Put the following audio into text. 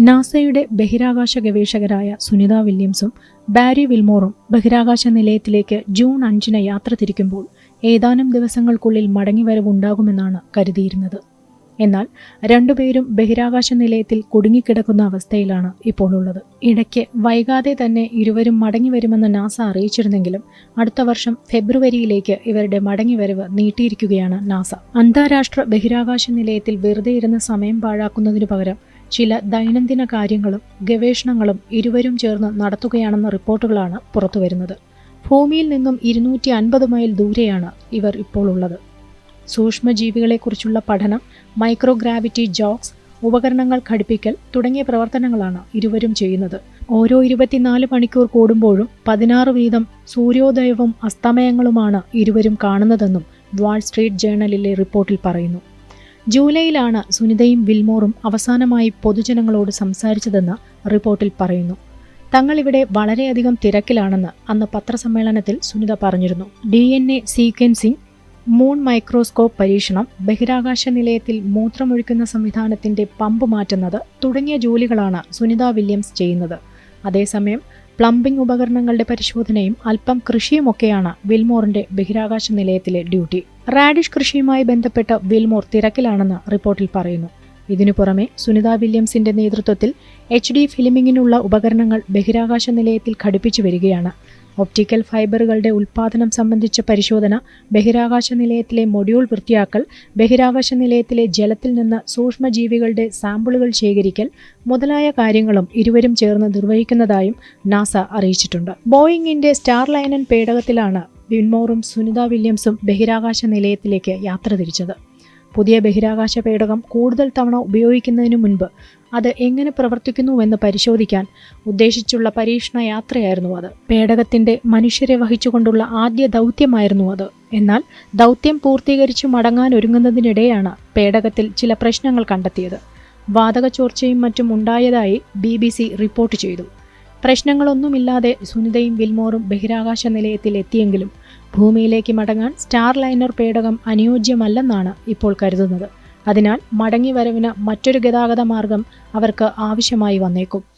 നാസയുടെ ബഹിരാകാശ ഗവേഷകരായ സുനിത വില്യംസും ബാരി വിൽമോറും ബഹിരാകാശ നിലയത്തിലേക്ക് ജൂൺ അഞ്ചിന് യാത്ര തിരിക്കുമ്പോൾ ഏതാനും ദിവസങ്ങൾക്കുള്ളിൽ മടങ്ങിവരവുണ്ടാകുമെന്നാണ് കരുതിയിരുന്നത്. എന്നാൽ രണ്ടുപേരും ബഹിരാകാശ നിലയത്തിൽ കുടുങ്ങിക്കിടക്കുന്ന അവസ്ഥയിലാണ് ഇപ്പോൾ ഉള്ളത്. ഇടയ്ക്ക് വൈകാതെ തന്നെ ഇരുവരും മടങ്ങിവരുമെന്ന് നാസ അറിയിച്ചിരുന്നെങ്കിലും അടുത്ത വർഷം ഫെബ്രുവരിയിലേക്ക് ഇവരുടെ മടങ്ങിവരവ് നീട്ടിയിരിക്കുകയാണ് നാസ. അന്താരാഷ്ട്ര ബഹിരാകാശ നിലയത്തിൽ വെറുതെ ഇരുന്ന് സമയം പാഴാക്കുന്നതിനു പകരം ചില ദൈനംദിന കാര്യങ്ങളും ഗവേഷണങ്ങളും ഇരുവരും ചേർന്ന് നടത്തുകയാണെന്ന റിപ്പോർട്ടുകളാണ് പുറത്തുവരുന്നത്. ഭൂമിയിൽ നിന്നും ഇരുന്നൂറ്റി അൻപത് മൈൽ ദൂരെയാണ് ഇവർ ഇപ്പോൾ ഉള്ളത് സൂക്ഷ്മജീവികളെക്കുറിച്ചുള്ള പഠനം മൈക്രോഗ്രാവിറ്റി ജോക്സ് ഉപകരണങ്ങൾ ഘടിപ്പിക്കൽ തുടങ്ങിയ പ്രവർത്തനങ്ങളാണ് ഇരുവരും ചെയ്യുന്നത്. ഓരോ ഇരുപത്തിനാല് മണിക്കൂർ കൂടുമ്പോഴും പതിനാറ് വീതം സൂര്യോദയവും അസ്തമയങ്ങളുമാണ് ഇരുവരും കാണുന്നതെന്നും വാൾ സ്ട്രീറ്റ് ജേണലിലെ റിപ്പോർട്ടിൽ പറയുന്നു. ജൂലൈയിലാണ് സുനിതയും വിൽമോറും അവസാനമായി പൊതുജനങ്ങളോട് സംസാരിച്ചതെന്ന് റിപ്പോർട്ടിൽ പറയുന്നു. തങ്ങളിവിടെ വളരെയധികം തിരക്കിലാണെന്ന് അന്ന് പത്രസമ്മേളനത്തിൽ സുനിത പറഞ്ഞിരുന്നു. D N A sequencing moon microscope പരീക്ഷണം ബഹിരാകാശ നിലയത്തിൽ മൂത്രമൊഴിക്കുന്ന സംവിധാനത്തിന്റെ പമ്പ് മാറ്റുന്നത് തുടങ്ങിയ ജോലികളാണ് സുനിത വില്യംസ് ചെയ്യുന്നത്. അതേസമയം പ്ലംബിംഗ് ഉപകരണങ്ങളുടെ പരിശോധനയും അല്പം കൃഷിയുമൊക്കെയാണ് വിൽമോറിന്റെ ബഹിരാകാശ നിലയത്തിലെ ഡ്യൂട്ടി. റാഡിഷ് കൃഷിയുമായി ബന്ധപ്പെട്ട വിൽമോർ തിരക്കിലാണെന്ന് റിപ്പോർട്ടിൽ പറയുന്നു. ഇതിനു പുറമെ സുനിത വില്യംസിന്റെ നേതൃത്വത്തിൽ എച്ച് ഡി ഫിലിമിങ്ങിനുള്ള ഉപകരണങ്ങൾ ബഹിരാകാശ നിലയത്തിൽ ഘടിപ്പിച്ചു വരികയാണ്. ഒപ്റ്റിക്കൽ ഫൈബറുകളുടെ ഉൽപ്പാദനം സംബന്ധിച്ച പരിശോധന ബഹിരാകാശ നിലയത്തിലെ മൊഡ്യൂൾ വൃത്തിയാക്കൽ ബഹിരാകാശ നിലയത്തിലെ ജലത്തിൽ നിന്ന് സൂക്ഷ്മജീവികളുടെ സാമ്പിളുകൾ ശേഖരിക്കൽ മുതലായ കാര്യങ്ങളും ഇരുവരും ചേർന്ന് നിർവഹിക്കുന്നതായും നാസ അറിയിച്ചിട്ടുണ്ട്. ബോയിങ്ങിന്റെ സ്റ്റാർ ലൈനൻ പേടകത്തിലാണ് വിൻമോറും സുനിത വില്യംസും ബഹിരാകാശ നിലയത്തിലേക്ക് യാത്ര തിരിച്ചത്. പുതിയ ബഹിരാകാശ പേടകം കൂടുതൽ തവണ ഉപയോഗിക്കുന്നതിനു മുൻപ് അത് എങ്ങനെ പ്രവർത്തിക്കുന്നുവെന്ന് പരിശോധിക്കാൻ ഉദ്ദേശിച്ചുള്ള പരീക്ഷണ യാത്രയായിരുന്നു അത്. പേടകത്തിന്റെ മനുഷ്യരെ വഹിച്ചുകൊണ്ടുള്ള ആദ്യ ദൗത്യമായിരുന്നു അത്. എന്നാൽ ദൗത്യം പൂർത്തീകരിച്ചു മടങ്ങാൻ ഒരുങ്ങുന്നതിനിടെയാണ് പേടകത്തിൽ ചില പ്രശ്നങ്ങൾ കണ്ടെത്തിയത്. വാതക ചോർച്ചയും മറ്റും ഉണ്ടായതായി ബി ബി സി റിപ്പോർട്ട് ചെയ്തു. പ്രശ്നങ്ങളൊന്നുമില്ലാതെ സുനിതയും വിൽമോറും ബഹിരാകാശ നിലയത്തിൽ എത്തിയെങ്കിലും ഭൂമിയിലേക്ക് മടങ്ങാൻ സ്റ്റാർ ലൈനർ പേടകം അനുയോജ്യമല്ലെന്നാണ് ഇപ്പോൾ കരുതുന്നത്. അതിനാൽ മടങ്ങിവരവിന് മറ്റൊരു ഗതാഗത മാർഗം അവർക്ക് ആവശ്യമായി വന്നേക്കും.